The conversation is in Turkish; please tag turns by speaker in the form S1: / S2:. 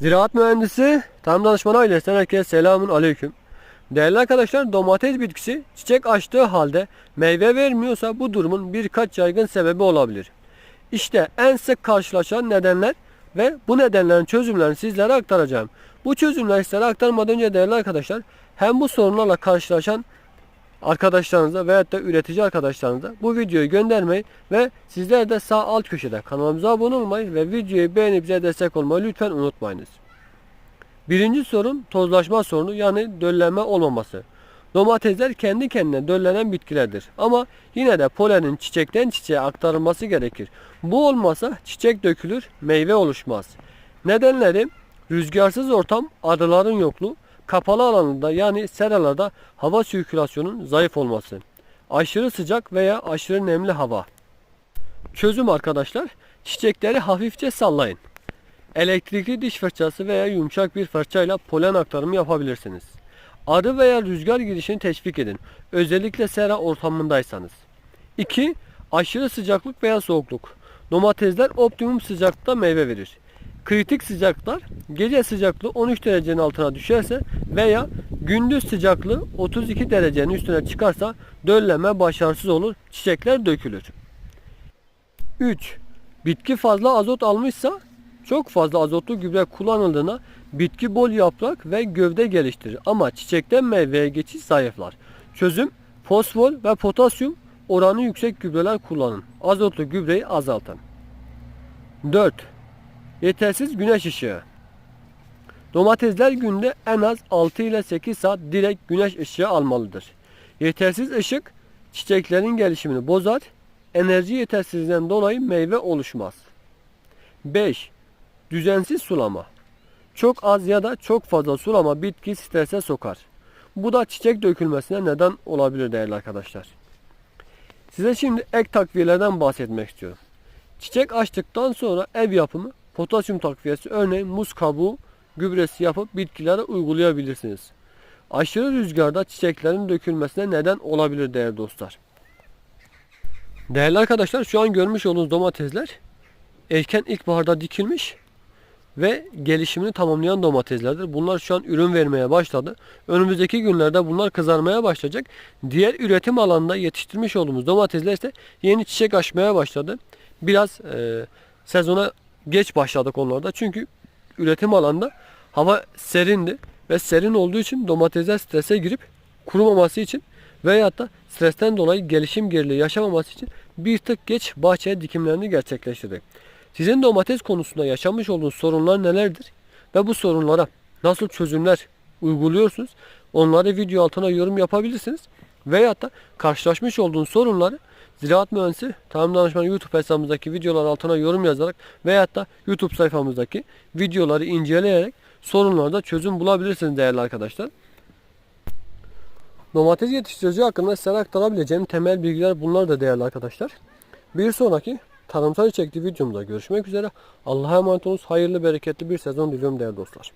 S1: Ziraat mühendisi, tarım danışmanı ailesinden herkese selamun aleyküm. Değerli arkadaşlar domates bitkisi çiçek açtığı halde meyve vermiyorsa bu durumun birkaç yaygın sebebi olabilir. İşte en sık karşılaşan nedenler ve bu nedenlerin çözümlerini sizlere aktaracağım. Bu çözümleri sizlere aktarmadan önce değerli arkadaşlar hem bu sorunlarla karşılaşan arkadaşlarınıza veyahut da üretici arkadaşlarınıza bu videoyu göndermeyi ve sizler de sağ alt köşede kanalımıza abone olmayı ve videoyu beğenip bize destek olmayı lütfen unutmayınız. Birinci sorun tozlaşma sorunu yani döllenme olmaması. Domatesler kendi kendine döllenen bitkilerdir. Ama yine de polenin çiçekten çiçeğe aktarılması gerekir. Bu olmasa çiçek dökülür, meyve oluşmaz. Nedenleri rüzgarsız ortam, arıların yokluğu, kapalı alanında yani seralarda hava sirkülasyonunun zayıf olması, aşırı sıcak veya aşırı nemli hava. Çözüm arkadaşlar, çiçekleri hafifçe sallayın. Elektrikli diş fırçası veya yumuşak bir fırçayla polen aktarımı yapabilirsiniz. Arı veya rüzgar girişini teşvik edin. Özellikle sera ortamındaysanız. 2. Aşırı sıcaklık veya soğukluk. Domatesler optimum sıcaklıkta meyve verir. Kritik sıcaklar gece sıcaklığı 13 derecenin altına düşerse veya gündüz sıcaklığı 32 derecenin üstüne çıkarsa dölleme başarısız olur, çiçekler dökülür. 3. Bitki fazla azot almışsa çok fazla azotlu gübre kullanıldığında bitki bol yaprak ve gövde geliştirir ama çiçekten meyveye geçiş zayıflar. Çözüm fosfor ve potasyum oranı yüksek gübreler kullanın. Azotlu gübreyi azaltın. 4. Yetersiz güneş ışığı. Domatesler günde en az 6 ile 8 saat direkt güneş ışığı almalıdır. Yetersiz ışık çiçeklerin gelişimini bozar. Enerji yetersizliğinden dolayı meyve oluşmaz. 5. Düzensiz sulama. Çok az ya da çok fazla sulama bitki strese sokar. Bu da çiçek dökülmesine neden olabilir değerli arkadaşlar. Size şimdi ek takviyelerden bahsetmek istiyorum. Çiçek açtıktan sonra ev yapımı potasyum takviyesi örneğin muz kabuğu gübresi yapıp bitkilere uygulayabilirsiniz. Aşırı rüzgarda çiçeklerin dökülmesine neden olabilir değerli dostlar. Değerli arkadaşlar şu an görmüş olduğunuz domatesler erken ilkbaharda dikilmiş ve gelişimini tamamlayan domateslerdir. Bunlar şu an ürün vermeye başladı. Önümüzdeki günlerde bunlar kızarmaya başlayacak. Diğer üretim alanında yetiştirmiş olduğumuz domatesler ise yeni çiçek açmaya başladı. Biraz e, sezona geç başladık onlarda. Çünkü üretim alanında hava serindi ve serin olduğu için domatesler strese girip kurumaması için veyahut da stresten dolayı gelişim geriliği yaşamaması için bir tık geç bahçeye dikimlerini gerçekleştirdik. Sizin domates konusunda yaşamış olduğunuz sorunlar nelerdir? Ve bu sorunlara nasıl çözümler uyguluyorsunuz? Onları video altına yorum yapabilirsiniz. Veyahut da karşılaşmış olduğunuz sorunları Ziraat Mühendisi Tarım Danışmanı YouTube hesabımızdaki videolar altına yorum yazarak veyahut da YouTube sayfamızdaki videoları inceleyerek sorunlarda çözüm bulabilirsiniz değerli arkadaşlar. Domates yetiştirici hakkında size aktarabileceğim temel bilgiler bunlar da değerli arkadaşlar. Bir sonraki tarımsal içerikli videomda görüşmek üzere. Allah'a emanet olunuz. Hayırlı bereketli bir sezon diliyorum değerli dostlar.